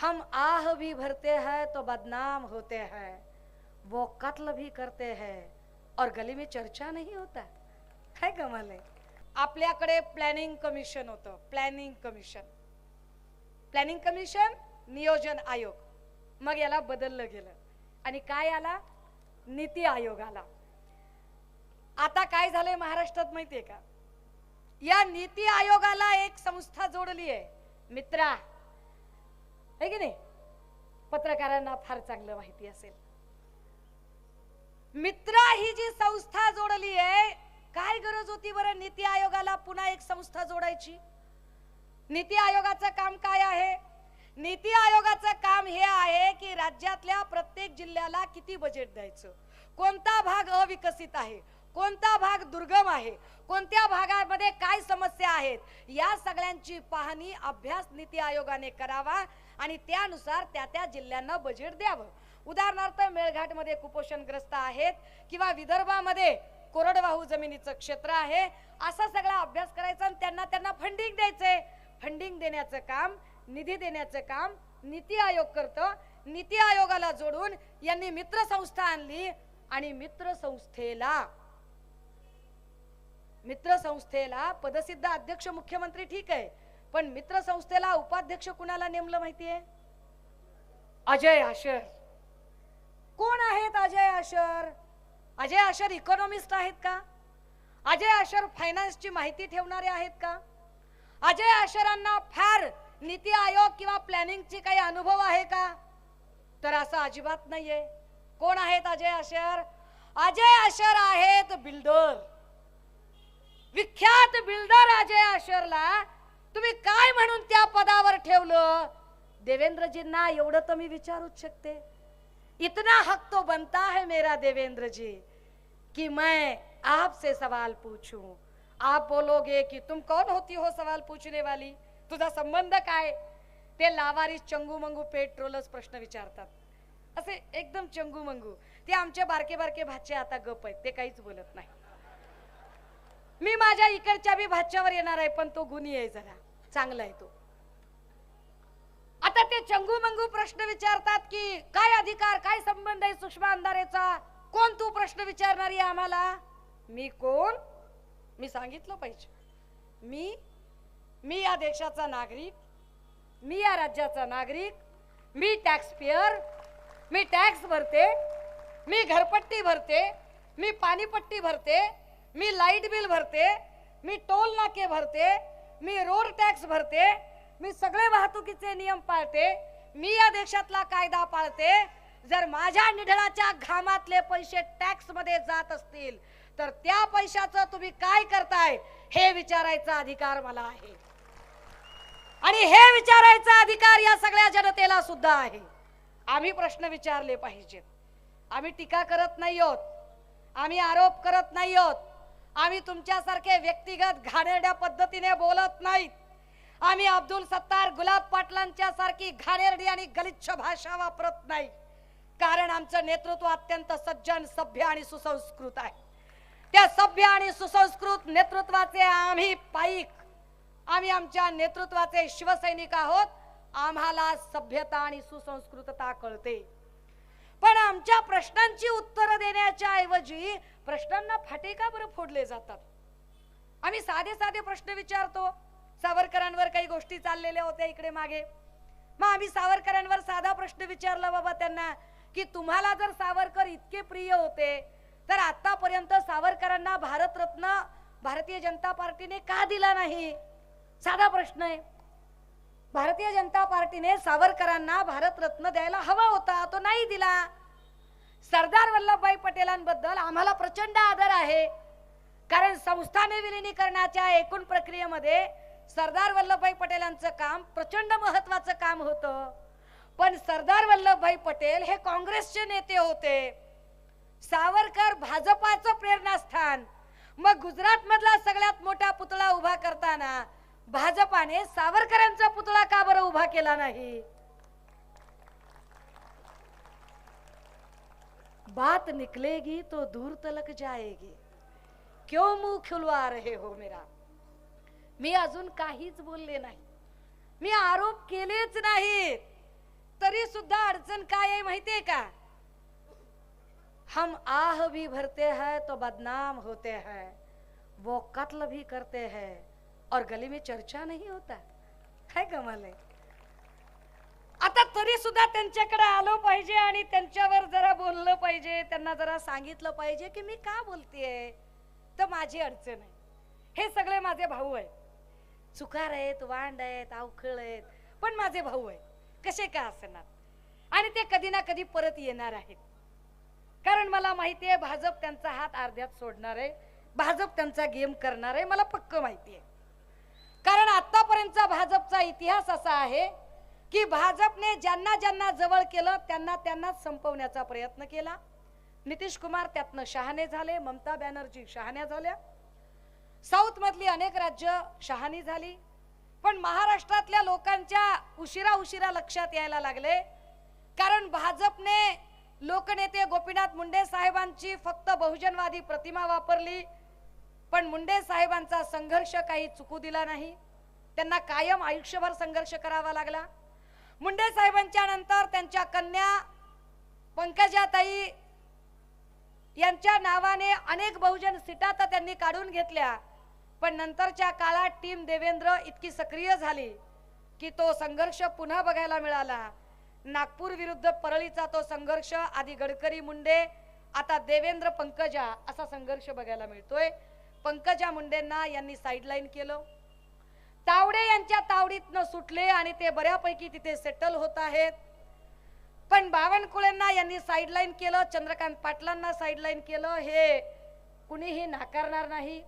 हम आह भी भरते हैं तो बदनाम होते हैं। वो कत्ल भी करते हैं और गली में चर्चा नहीं होता। काय कमाल। आपल्याकडे प्लॅनिंग कमिशन होतं। प्लॅनिंग कमिशन प्लॅनिंग कमिशन नियोजन आयोग. मग याला बदललं गेलं. आणि काय आला? नीती आयोग आला. आता काय झालंय महाराष्ट्रात माहितीये का? या नीती आयोगाला एक संस्था जोडली आहे मित्रा आहे की नाही? पत्रकारांना फार चांगलं माहिती असेल. मित्रा ही जी संस्था जोडली आहे काय गरज होती बरं नीती आयोगाला पुन्हा एक संस्था जोडायची? नीती आयोगाचं काम काय आहे? नीती आयोगाचं काम हे आहे की राज्यातल्या प्रत्येक जिल्ह्याला किती बजेट द्यायचं? कोणता भाग अविकसित आहे? कोणता भाग दुर्गम आहे? कोणत्या भागामध्ये काय समस्या आहेत? या सगळ्यांची पाहणी अभ्यास नीती आयोगाने करावा. आणि त्यानुसार त्या त्या जिल्ह्यांना बजेट द्यावं. उदाहरणार्थ मेळघाटमध्ये कुपोषणग्रस्त आहेत किंवा विदर्भामध्ये कोरडवाहू जमिनीचं क्षेत्र आहे असा सगळा अभ्यास करायचा आणि त्यांना त्यांना फंडिंग द्यायचंय. फंडिंग देण्याचं काम निधी देण्याचं काम नीती आयोग करतं. नीती आयोगाला जोडून यांनी मित्र संस्था आणली आणि मित्र संस्थेला मित्र संस्थेला पदसिद्ध अध्यक्ष मुख्यमंत्री ठीक आहे. पण मित्र संस्थेला उपाध्यक्ष कुणाला नेमलं माहितीये? अजय आशर. कोण आहेत अजय आशर? अजय आशर इकॉनॉमिस्ट आहेत का? अजय आशर फायनान्सची माहिती ठेवणारे आहेत का? अजय आशरांना फार नीती आयोग किंवा प्लॅनिंगची काही अनुभव आहे का? तर असं अजिबात नाहीये. कोण आहेत अजय आशर? अजय आशर आहेत बिल्डर. विख्यात बिल्डर अजय आशरला तुम्ही काय म्हणून त्या पदावर ठेवलं? देवेंद्रजींना एवढं तर मी विचारूच शकते. इतना हक तो बनता है मेरा देवेंद्र जी कि मैं आपसे सवाल पूछूं. आप बोलोगे कि तुम कौन होती हो सवाल पूछने वाली? तुझा संबंध काय? ते लावारी चंगू मंगू पेट्रोलच प्रश्न विचारतात. असे एकदम चंगू मंगू ते आमचे बारके बारके भाचे आता गप आहेत ते काहीच बोलत नाही मी माझ्या इकडच्या बी भाच्यावर येणार आहे पण तो गुणी आहे जरा. चांगला आहे तो. आता ते चंगू मंगू प्रश्न विचारतात की काय अधिकार काय संबंध आहे सुषमा अंधारेचा? कोण तू प्रश्न विचारणारी आहे आम्हाला? मी कोण? मी सांगितलं पाहिजे. मी मी या देशाचा नागरिक. मी या राज्याचा नागरिक. मी टॅक्स पेअर मी टॅक्स भरते. मी घरपट्टी भरते. मी पाणीपट्टी भरते. मी लाइट बिल भरते मी टोल नाके भरते मी रोड टॅक्स भरते मी सगळे वाहतुकीचे नियम पाळते मी या देशातला कायदा पाळते. जर माझ्या निधळाच्या घामातले पैसे टॅक्समध्ये जात असतील तर त्या पैशाचं तुम्ही काय करताय हे विचारायचा अधिकार मला आहे. आणि हे विचारायचा अधिकार या सगळ्या जनतेला सुद्धा आहे. आम्ही प्रश्न विचारले पाहिजेत. आम्ही टीका करत नाही आहोत. आम्ही आरोप करत नाही आहोत. आम्ही तुमच्यासारखे व्यक्तिगत घाणेरड्या पद्धतीने बोलत नाहीत. आम्ही अब्दुल सत्तार गुलाब पाटलांच्या सारखी घाणेरडी आणि गलिच्छ भाषा वापरत नाही. कारण आमचं नेतृत्व अत्यंत सज्जन सभ्य आणि सुसंस्कृत आहे. त्या सभ्य आणि सुसंस्कृत नेतृत्वाचे आम्ही पाईक. आम्ही आमच्या नेतृत्वाचे शिवसैनिक आहोत. आम्हाला सभ्यता आणि सुसंस्कृतता कळते. पण आमच्या प्रश्नांची उत्तरं देण्याच्या ऐवजी प्रश्नांना फाटे का बरं फोडले जातात? आम्ही साधे साधे प्रश्न विचारतो. सावरकरांवर काही गोष्टी चाललेल्या होत्या इकडे मागे. मग आम्ही सावरकरांवर साधा प्रश्न विचारला बाबा त्यांना की तुम्हाला जर सावरकर इतके प्रिय होते तर आतापर्यंत सावरकरांना भारतरत्न भारतीय जनता पार्टीने का दिला नाही? साधा प्रश्न आहे. भारतीय जनता पार्टीने सावरकरांना भारतरत्न द्यायला हवा होता तो नाही दिला. सरदार वल्लभभाई पटेलांबद्दल आम्हाला प्रचंड आदर आहे. कारण संस्थाने विलिनीकरणाच्या एकूण प्रक्रियेमध्ये सरदार वल्लभभाई पटेलांचं काम प्रचंड महत्वाचं काम होतं. पण सरदार वल्लभभाई पटेल हे काँग्रेसचे नेते होते. सावरकर भाजपाचं प्रेरणास्थान. मग गुजरात मधला सगळ्यात मोठा पुतळा उभा करताना भाजपाने सावरकरांचा पुतळा का बरं उभा केला नाही? बात निकलेगी तो दूर तलक जाएगी। क्यों मुंह खुलवा रहे हो मेरा? मी अजून काहीच बोलले नाही। मी आरोप केलेच नाहीत तरी सुद्धा अडचण काय आहे माहितीये का? हम आह भी भरते हैं तो बदनाम होते हैं। वो कत्ल भी करते हैं। और गली में चर्चा नहीं होता? काय कमाल। है आता तरी सुद्धा त्यांच्याकडे आलो पाहिजे आणि त्यांच्यावर जरा बोललं पाहिजे त्यांना जरा सांगितलं पाहिजे की मी का बोलतेय? तर माझी अडचण आहे. हे सगळे माझे भाऊ आहेत. चुकार आहेत वांड आहेत अवखळ आहेत पण माझे भाऊ आहेत. कसे का असणार? आणि ते कधी ना कधी परत येणार आहेत. कारण मला माहिती आहे भाजप त्यांचा हात अर्ध्यात सोडणार आहे. भाजप त्यांचा गेम करणार आहे. मला पक्क माहिती आहे. कारण आतापर्यंतचा भाजपचा इतिहास असा आहे की भाजपने ज्यांना ज्यांना जवळ केलं त्यांना त्यांनाच संपवण्याचा प्रयत्न केला. नितीश कुमार त्यातनं शहाणे झाले ममता बॅनर्जी शहाण्या झाल्या. साऊथ मधली अनेक राज्य शहाणी झाली. पण महाराष्ट्रातल्या लोकांच्या उशिरा उशिरा लक्षात यायला लागले. कारण भाजपने लोकनेते गोपीनाथ मुंडे साहेबांची फक्त बहुजनवादी प्रतिमा वापरली. पण मुंडे साहेबांचा संघर्ष काही चुकू दिला नाही. त्यांना कायम आयुष्यभर संघर्ष करावा लागला. मुंडे साहेबांच्या नंतर त्यांच्या कन्या पंकजाताई यांच्या नावाने अनेक बहुजन सीटा तर त्यांनी काढून घेतल्या. पण नंतरच्या काळात टीम देवेंद्र इतकी सक्रिय झाली की तो संघर्ष पुन्हा बघायला मिळाला. नागपूर विरुद्ध परळीचा तो संघर्ष आधी गडकरी मुंडे आता देवेंद्र पंकजा असा संघर्ष बघायला मिळतोय. पंकजा मुंडेंना यांनी साईडलाईन केलं. तावडे यांच्या तावडीतनं सुटले आणि ते बऱ्यापैकी तिथे सेटल होत आहेत. पण बावनकुळेंना यांनी साईडलाईन केलं चंद्रकांत पाटलांना साईडलाईन केलं हे कुणीही नाकारणार नाही.